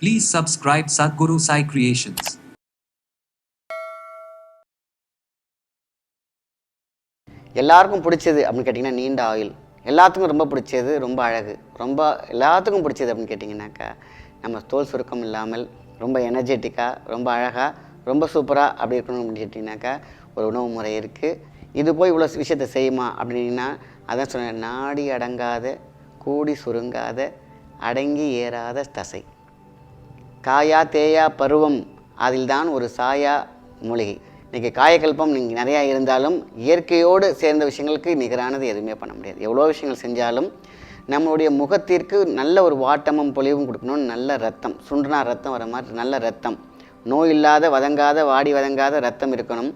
Please subscribe Sadhguru Sai Creations. எல்லாருக்கும் பிடிச்சது அப்படின்னு கேட்டிங்கன்னா நீண்ட ஆயுள். எல்லாத்துக்கும் ரொம்ப பிடிச்சது ரொம்ப அழகு. ரொம்ப எல்லாத்துக்கும் பிடிச்சது அப்படின்னு கேட்டிங்கனாக்கா நம்ம தோல் சுருக்கம் இல்லாமல் ரொம்ப எனர்ஜெட்டிக்காக ரொம்ப அழகாக ரொம்ப சூப்பராக அப்படி இருக்கணும் அப்படின்னு கேட்டிங்கனாக்கா ஒரு உணவு முறை இருக்குது இது போய் இவ்வளோ விஷயத்தை செய்யுமா அப்படின்னா அதான் சொன்னேன் நாடி அடங்காத கூடி சுருங்காத அடங்கி ஏறாத தசை. காயா தேயா பருவம் அதில்தான் ஒரு சாயா மூலிகை இன்றைக்கி காயக்கல்பம் நீங்கள் நிறையா இருந்தாலும் இயற்கையோடு சேர்ந்த விஷயங்களுக்கு நிகரானது எதுவுமே பண்ண முடியாது. எவ்வளோ விஷயங்கள் செஞ்சாலும் நம்மளுடைய முகத்திற்கு நல்ல ஒரு வாட்டமும் பொலிவும் கொடுக்கணும் நல்ல ரத்தம் சுண்டுனா ரத்தம் வர மாதிரி நல்ல ரத்தம். நோய் இல்லாத வதங்காத வாடி வதங்காத ரத்தம் இருக்கணும்.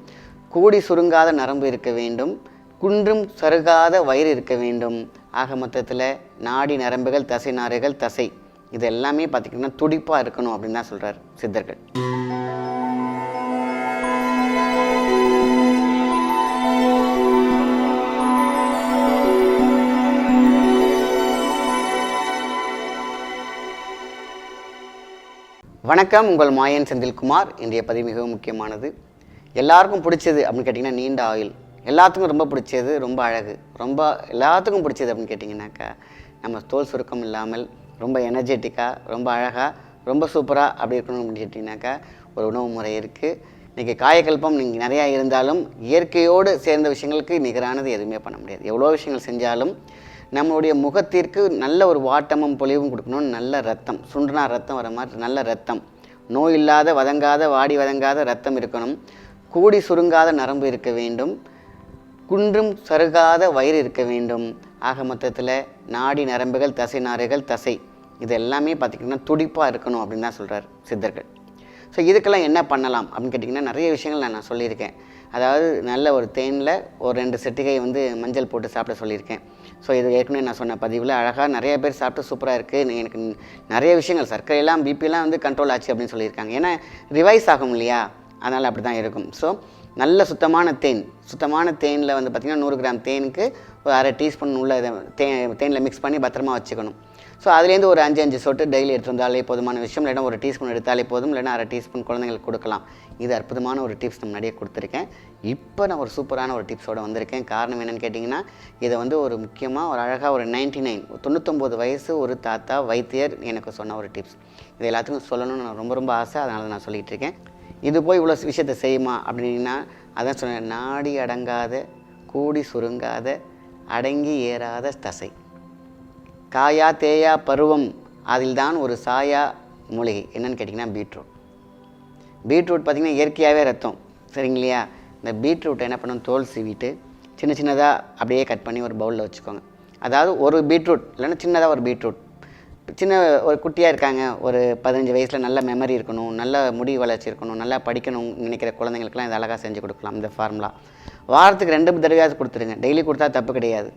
கூடி சுருங்காத நரம்பு இருக்க வேண்டும். குன்றும் சருகாத வயிறு இருக்க வேண்டும். ஆக மொத்தத்தில் நாடி நரம்புகள் தசை நாறுகள் தசை. இது எல்லாமே பார்த்திங்கன்னா துடிப்பாக இருக்கணும் அப்படின்னு தான் சொல்கிறார் சித்தர்கள். வணக்கம் உங்கள் மாயன் செந்தில்குமார். இன்றைய பதிவு மிகவும் முக்கியமானது. எல்லாருக்கும் பிடிச்சது அப்படின்னு கேட்டிங்கன்னா நீண்ட ஆயுள். எல்லாத்துக்கும் ரொம்ப பிடிச்சது ரொம்ப அழகு. ரொம்ப எல்லாத்துக்கும் பிடிச்சது அப்படின்னு கேட்டிங்கனாக்கா நம்ம தோல் சுருக்கம் இல்லாமல் ரொம்ப எனர்ஜெட்டிக்காக ரொம்ப அழகாக ரொம்ப சூப்பராக அப்படி இருக்கணும் அப்படின்னு கேட்டிங்கனாக்கா ஒரு உணவு முறை இருக்குது இன்றைக்கி காயக்கல்பம் நீங்கள் நிறையா இருந்தாலும் இயற்கையோடு சேர்ந்த விஷயங்களுக்கு நிகரானது எதுவுமே பண்ண முடியாது. எவ்வளோ விஷயங்கள் செஞ்சாலும் நம்மளுடைய முகத்திற்கு நல்ல ஒரு வாட்டமும் பொலிவும் கொடுக்கணும் நல்ல ரத்தம் சுண்டுனா ரத்தம் வர மாதிரி நல்ல ரத்தம். நோய் இல்லாத வதங்காத வாடி வதங்காத ரத்தம் இருக்கணும். கூடி சுருங்காத நரம்பு இருக்க வேண்டும். குன்றும் சருகாத வயிறு இருக்க வேண்டும். ஆக மொத்தத்தில் நாடி நரம்புகள் தசை நாறுகள் தசை. இது எல்லாமே பார்த்திங்கன்னா துடிப்பாக இருக்கணும் அப்படின்னு தான் சொல்கிறார் சித்தர்கள். ஸோ இதுக்கெல்லாம் என்ன பண்ணலாம் அப்படின்னு கேட்டிங்கன்னா நிறைய விஷயங்கள் நான் நான் சொல்லியிருக்கேன். அதாவது நல்ல ஒரு தேனில் ஒரு ரெண்டு செட்டிகை வந்து மஞ்சள் போட்டு சாப்பிட சொல்லியிருக்கேன். ஸோ இது ஏற்கனவே நான் சொன்ன பதிவில் அழகாக நிறைய பேர் சாப்பிட்டு சூப்பராக இருக்குது எனக்கு நிறைய விஷயங்கள் சர்க்கரையெல்லாம் பிபிலாம் வந்து கண்ட்ரோல் ஆச்சு அப்படின்னு சொல்லியிருக்காங்க. ஏன்னா ரிவைஸ் ஆகும் இல்லையா? அதனால் அப்படி தான் இருக்கும். ஸோ நல்ல சுத்தமான தேன். சுத்தமான தேனில் வந்து பார்த்திங்கன்னா நூறு கிராம் தேனுக்கு ஒரு அரை டீஸ்பூன் உள்ள இதை தே தேனில் மிக்ஸ் பண்ணி பத்திரமா வச்சுக்கணும். ஸோ அதுலேருந்து ஒரு அஞ்சு அஞ்சு சொட்டு டெய்லி எடுத்து வந்தாலே போதுமான விஷயம். இல்லைனா ஒரு டீஸ்பூன் எடுத்தாலே போதும். இல்லைனா அரை டீஸ்பூன் குழந்தைங்களுக்கு கொடுக்கலாம். இது அற்புதமான ஒரு டிப்ஸ் நம்ம முன்னாடியே கொடுத்துருக்கேன். இப்போ நான் ஒரு சூப்பரான ஒரு டிப்ஸோடு வந்திருக்கேன். காரணம் என்னென்னு கேட்டிங்கன்னா இதை வந்து ஒரு முக்கியமாக ஒரு அழகாக ஒரு நைன்ட்டி நைன் தொண்ணூத்தொம்பது வயசு ஒரு தாத்தா வைத்தியர் எனக்கு சொன்ன ஒரு டிப்ஸ் இது எல்லாத்துக்கும் சொல்லணும்னு நான் ரொம்ப ரொம்ப ஆசை. அதனால் நான் சொல்லிகிட்டு இருக்கேன். இது போய் இவ்வளோ விஷயத்தை செய்யுமா அப்படின்னா அதான் சொன்னேன் நாடி அடங்காத கூடி சுருங்காத அடங்கி ஏறாத தசை. காயா தேயா பருவம் அதில்தான் ஒரு சாயா மூலிகை. என்னன்னு கேட்டிங்கன்னா பீட்ரூட். பீட்ரூட் பார்த்திங்கன்னா இயற்கையாகவே ரத்தம். சரிங்களையா இந்த பீட்ரூட்டை என்ன பண்ணணும்? தோல் சீவிட்டு சின்ன சின்னதாக அப்படியே கட் பண்ணி ஒரு பவுலில் வச்சுக்கோங்க. அதாவது ஒரு பீட்ரூட் இல்லைன்னா சின்னதாக ஒரு பீட்ரூட். சின்ன ஒரு குட்டியாக இருக்காங்க. ஒரு பதினஞ்சு வயசில் நல்ல மெமரி இருக்கணும் நல்ல முடி வளர்ச்சி இருக்கணும் நல்லா படிக்கணும் நினைக்கிற குழந்தைங்களுக்குலாம் இது அழகாக செஞ்சு கொடுக்கலாம் இந்த ஃபார்முலா வாரத்துக்கு ரெண்டு தடவையாவது கொடுத்துருங்க டெய்லி கொடுத்தா தப்பு கிடையாது.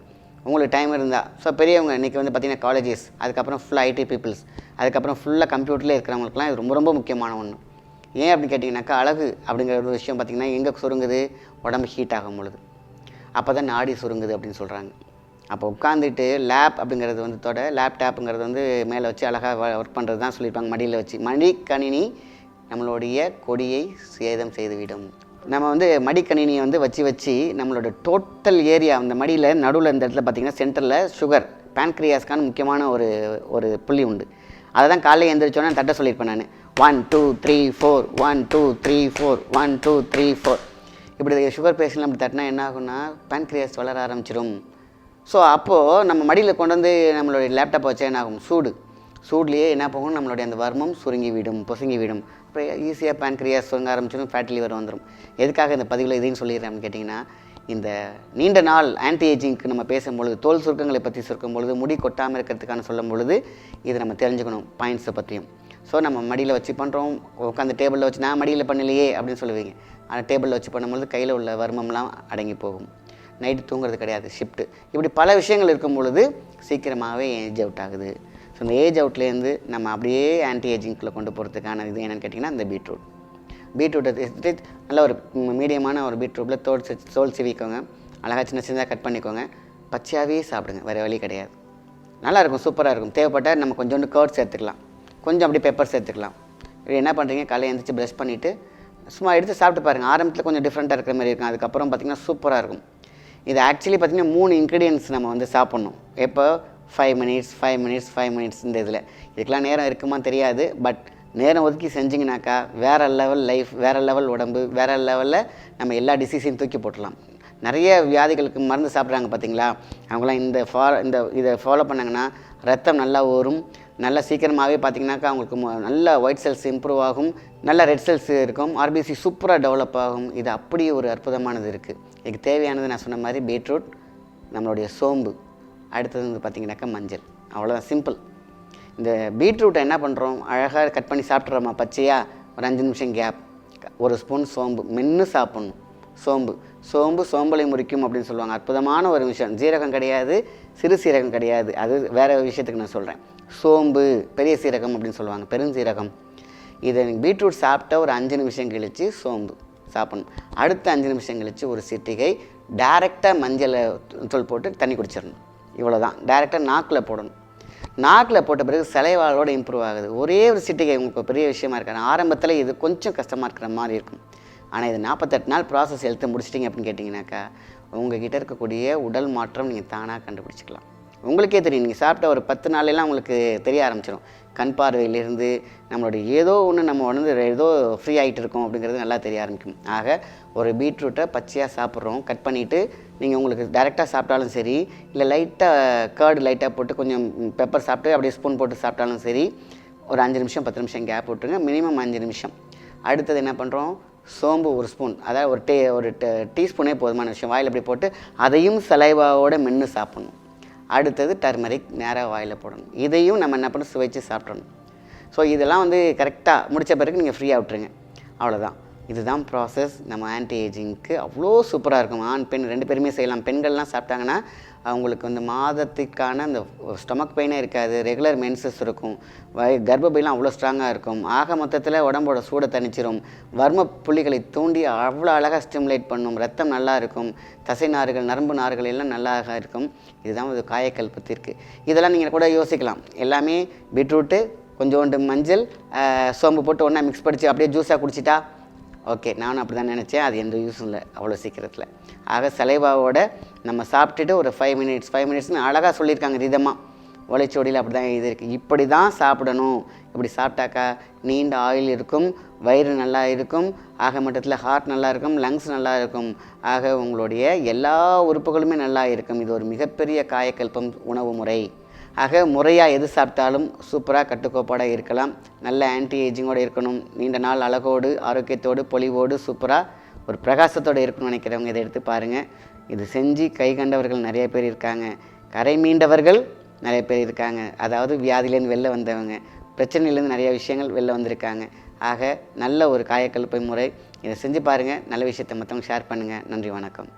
உங்களுக்கு டைம் இருந்தால் ஸோ பெரியவங்க இன்றைக்கி வந்து பார்த்திங்கன்னா காலேஜஸ் அதுக்கப்புறம் ஃபுல்லாக ஐடி பீப்புள்ஸ் அதுக்கப்புறம் ஃபுல்லாக கம்ப்யூட்டரில் இருக்கிறவங்களுக்குலாம் இது ரொம்ப ரொம்ப முக்கியமான ஒன்று ஏன் அப்படின்னு கேட்டிங்கனாக்கா அழகு அப்படிங்கிற ஒரு விஷயம் பார்த்திங்கன்னா எங்கே சுருங்குது? உடம்பு ஹீட் ஆகும் பொழுது. அப்போ தான் நாடி சுருங்குது அப்படின்னு சொல்கிறாங்க அப்போ உட்காந்துட்டு லேப் அப்படிங்கிறது வந்து தொட லேப்டாப்புங்கிறது வந்து மேலே வச்சு அழகாக ஒர்க் பண்ணுறது தான் சொல்லியிருப்பாங்க. மடியில் வச்சு மடிக்கணினி நம்மளுடைய கொடியை சேதம் செய்துவிடும். நம்ம வந்து மடிக்கணினியை வந்து வச்சு வச்சு நம்மளோட டோட்டல் ஏரியா அந்த மடியில் நடுவில் இந்த இடத்துல பார்த்திங்கன்னா சென்டரில் சுகர் பேன்க்ரியாஸ்க்கான முக்கியமான ஒரு ஒரு புள்ளி உண்டு. அதை தான் காலையில் எழுந்திரிச்சோன்னே தட்ட சொல்லியிருப்பேன் நான். One two three four one two three four one two three four இப்படி சுகர் பேஷண்ட்லாம் அப்படி தட்டினா என்ன ஆகும்னா பேன்க்ரியாஸ் வளர ஆரம்பிச்சிடும் ஸோ அப்போது நம்ம மடியில் கொண்டு வந்து நம்மளுடைய லேப்டாப்பை வச்சா என்ன ஆகும்? சூடு. சூட்லேயே என்ன போகும் நம்மளுடைய அந்த வர்மம் சுருங்கி விடும் பொசுங்கி விடும் அப்புறம் ஈஸியாக பேன்க்ரியாஸ் சுருங்க ஆரம்பிச்சிடும் ஃபேட் லிவர் வந்துடும் எதுக்காக இந்த பதிவில் இதையும் சொல்லிடுறேன்னு கேட்டிங்கன்னா இந்த நீண்ட நாள் ஆன்டி ஏஜிங்க்கு நம்ம பேசும்பொழுது தோல் சுருக்கங்களை பற்றி சுருக்கும் பொழுது முடி கொட்டாமல் இருக்கிறதுக்கான சொல்லும் பொழுது இதை நம்ம தெரிஞ்சுக்கணும் பாயிண்ட்ஸை பற்றியும் ஸோ நம்ம மடியில் வச்சு பண்ணுறோம் உட்காந்து டேபிளில் வச்சு நான் மடியில் பண்ணலையே அப்படின்னு சொல்லுவீங்க. ஆனால் டேபிளில் வச்சு பண்ணும்பொழுது கையில் உள்ள வர்மம்லாம் அடங்கி போகும். நைட்டு தூங்குறது கிடையாது ஷிஃப்ட்டு இப்படி பல விஷயங்கள் இருக்கும் பொழுது சீக்கிரமாகவே ஏஜ் அவுட் ஆகுது. ஸோ இந்த ஏஜ் அவுட்லேருந்து நம்ம அப்படியே ஆன்டி ஏஜிங்க்குள்ளே கொண்டு போகிறதுக்கான இது என்னென்னு கேட்டிங்கன்னா இந்த பீட்ரூட் பீட்ரூட்டை நல்ல ஒரு மீடியமான ஒரு பீட்ரூட்டில் தோல் தோல் சிவிக்கோங்க. அழகாக சின்ன சின்னதாக கட் பண்ணிக்கோங்க. பச்சையாகவே சாப்பிடுங்க வேறு வழி கிடையாது. நல்லாயிருக்கும் சூப்பராக இருக்கும். தேவைப்பட்டால் நம்ம கொஞ்சோண்டு கர்ட் சேர்த்துக்கலாம். கொஞ்சம் அப்படியே பெப்பர் சேர்த்துக்கலாம். இப்படி என்ன பண்ணுறீங்க காலையில் எழுந்திரிச்சு ப்ரஷ் பண்ணிவிட்டு சும்மா எடுத்து சாப்பிட்டு பாருங்கள் ஆரம்பத்தில் கொஞ்சம் டிஃப்ரெண்ட்டாக இருக்கிற மாதிரி இருக்கும். அதுக்கப்புறம் பார்த்திங்கன்னா சூப்பராக இருக்கும். இது ஆக்சுவலி பார்த்திங்கன்னா மூணு இன்க்ரீடியன்ஸ் நம்ம வந்து சாப்பிட்ணும். எப்போ? Five minutes five minutes five minutes இந்த இதில். இதுக்கெலாம் நேரம் இருக்குமா தெரியாது பட் நேரம் ஒதுக்கி செஞ்சிங்கனாக்கா வேறு லெவல் லைஃப் வேறு லெவல் உடம்பு வேறு லெவலில் நம்ம எல்லா டிசீஸையும் தூக்கி போட்டுடலாம். நிறைய வியாதிகளுக்கு மருந்து சாப்பிட்றாங்க பார்த்தீங்களா அவங்களாம் இந்த ஃபா இந்த இதை ஃபாலோ பண்ணாங்கன்னா ரத்தம் நல்லா ஊறும். நல்லா சீக்கிரமாகவே பார்த்தீங்கன்னாக்கா அவங்களுக்கு நல்ல ஒயிட் செல்ஸ் இம்ப்ரூவ் ஆகும். நல்ல ரெட் செல்ஸ் இருக்கும். ஆர்பிசி சூப்பராக டெவலப் ஆகும். இது அப்படி ஒரு அற்புதமானது இருக்குது இதுக்கு தேவையானது நான் சொன்ன மாதிரி பீட்ரூட் நம்மளுடைய சோம்பு. அடுத்தது வந்து பார்த்திங்கனாக்கா மஞ்சள். அவ்வளோதான் சிம்பிள் இந்த பீட்ரூட்டை என்ன பண்ணுறோம் அழகாக கட் பண்ணி சாப்பிட்றோமா பச்சையாக ஒரு அஞ்சு நிமிஷம் கேப் ஒரு ஸ்பூன் சோம்பு. மென்று சாப்பிட்ணும். சோம்பு. சோம்பு சோம்பலை முறிக்கும் அப்படின்னு சொல்லுவாங்க. அற்புதமான ஒரு விஷயம். ஜீரகம் கிடையாது சிறு சீரகம் கிடையாது. அது வேறு விஷயத்துக்கு நான் சொல்கிறேன் சோம்பு பெரிய சீரகம் அப்படின்னு சொல்லுவாங்க. பெருஞ்சீரகம். இதை பீட்ரூட் சாப்பிட்ட ஒரு அஞ்சு நிமிஷம் கழித்து சோம்பு சாப்பிடணும். அடுத்த அஞ்சு நிமிஷம் கழித்து ஒரு சிட்டிகை டைரெக்டாக மஞ்சளை தூள் போட்டு தண்ணி குடிச்சிடணும். இவ்வளோ தான் டேரெக்டாக நாக்கில் போடணும். நாக்கில் போட்ட பிறகு சலைவாளோட இம்ப்ரூவ் ஆகுது. ஒரே ஒரு சிட்டிகை உங்களுக்கு பெரிய விஷயமா இருக்காது. ஆரம்பத்தில் இது கொஞ்சம் கஷ்டமாக இருக்கிற மாதிரி இருக்கும். ஆனால் இது நாற்பத்தெட்டு நாள் ப்ராசஸ் எழுத்து முடிச்சிட்டிங்க அப்படின்னு கேட்டிங்கனாக்கா உங்ககிட்ட இருக்கக்கூடிய உடல் மாற்றம் நீங்கள் தானாக கண்டுபிடிச்சிக்கலாம். உங்களுக்கே தெரியும். நீங்கள் சாப்பிட்ட ஒரு பத்து நாளெல்லாம் உங்களுக்கு தெரிய ஆரம்பிச்சிடும் கண் பார்வையிலிருந்து நம்மளுடைய ஏதோ ஒன்று நம்ம உடனே ஏதோ ஃப்ரீ ஆகிட்டு இருக்கோம் அப்படிங்கிறது நல்லா தெரிய ஆரம்பிக்கும். ஆக ஒரு பீட்ரூட்டை பச்சையாக சாப்பிட்றோம். கட் பண்ணிவிட்டு நீங்கள் உங்களுக்கு டைரெக்டாக சாப்பிட்டாலும் சரி இல்லை லைட்டாக கேர்டு லைட்டாக போட்டு கொஞ்சம் பெப்பர் சாப்பிட்டு அப்படியே ஸ்பூன் போட்டு சாப்பிட்டாலும் சரி ஒரு அஞ்சு நிமிஷம் பத்து நிமிஷம் கேப் விட்டுருங்க. மினிமம் அஞ்சு நிமிஷம். அடுத்தது என்ன பண்ணுறோம் சோம்பு ஒரு ஸ்பூன் அதாவது ஒரு டே ஒரு டீஸ்பூனே போதுமான விஷயம். வாயில் அப்படி போட்டு அதையும் சலைவாவோட மென்று சாப்பிட்ணும். அடுத்தது டர்மரிக் நேராக வாயில் போடணும். இதையும் நம்ம என்ன பண்ணணும்? சுவைச்சு சாப்பிடணும். ஸோ இதெல்லாம் வந்து கரெக்டாக முடித்த பிறகு நீங்கள் ஃப்ரீயாக விட்டுருங்க. அவ்வளோதான் இதுதான் ப்ராசஸ் நம்ம ஆன்டி ஏஜிங்க்கு அவ்வளோ சூப்பராக இருக்கும். ஆண் பெண் ரெண்டு பேருமே செய்யலாம். பெண்கள்லாம் சாப்பிட்டாங்கன்னா அவங்களுக்கு வந்து மாதத்துக்கான அந்த ஸ்டொமக் பெயினே இருக்காது. ரெகுலர் மென்சஸ் இருக்கும். வய கர்ப்பப்பையெல்லாம் அவ்வளோ ஸ்ட்ராங்காக இருக்கும். ஆக மொத்தத்தில் உடம்போட சூடை தணிச்சிரும். வர்ம புள்ளிகளை தூண்டி அவ்வளோ அழகாக ஸ்டிமுலேட் பண்ணும். ரத்தம் நல்லா இருக்கும். தசை நார்கள் நரம்பு நார்கள் எல்லாம் நல்லா இருக்கும். இதுதான் ஒரு காயக்கல்பத்திற்கு இதெல்லாம் நீங்கள் கூட யோசிக்கலாம். எல்லாமே பீட்ரூட்டு கொஞ்சோண்டு மஞ்சள் சோம்பு போட்டு ஒன்றா மிக்ஸ் படித்து அப்படியே ஜூஸாக குடிச்சிட்டா ஓகே நானும் அப்படி தான் நினச்சேன். அது எந்த யூஸும் இல்லை அவ்வளோ சீக்கிரத்தில். ஆக சலைவாவோட நம்ம சாப்பிட்டுட்டு ஒரு ஃபைவ் மினிட்ஸ் ஃபைவ் மினிட்ஸ்னு அழகாக சொல்லியிருக்காங்க ரிதமாக ஒலைச்சோடியில் அப்படி தான் இருக்குது இப்படி தான் சாப்பிடணும். இப்படி சாப்பிட்டாக்கா நீண்ட ஆயில் இருக்கும் வயிறு நல்லா இருக்கும் ஆக மட்டத்தில் ஹார்ட் நல்லா இருக்கும் லங்ஸ் நல்லா இருக்கும். ஆக உங்களுடைய எல்லா உறுப்புகளுமே நல்லா இருக்கும். இது ஒரு மிகப்பெரிய காயக்கல்பம் உணவு முறை. ஆக முறையாக எது சாப்பிட்டாலும் சூப்பராக கட்டுக்கோப்பாடாக இருக்கலாம். நல்ல ஆன்டி ஏஜிங்கோடு இருக்கணும். நீண்ட நாள் அழகோடு ஆரோக்கியத்தோடு பொலிவோடு சூப்பராக ஒரு பிரகாசத்தோடு இருக்கணும்னு நினைக்கிறவங்க இதை எடுத்து பாருங்கள் இது செஞ்சு கை கண்டவர்கள் நிறைய பேர் இருக்காங்க. கரை மீண்டவர்கள் நிறைய பேர் இருக்காங்க. அதாவது வியாதியிலேருந்து வெளில வந்தவங்க. பிரச்சனையிலேருந்து நிறைய விஷயங்கள் வெளில வந்திருக்காங்க. ஆக நல்ல ஒரு காயக்கல்பை முறை. இதை செஞ்சு பாருங்கள் நல்ல விஷயத்தை மற்றவங்க ஷேர் பண்ணுங்கள் நன்றி வணக்கம்.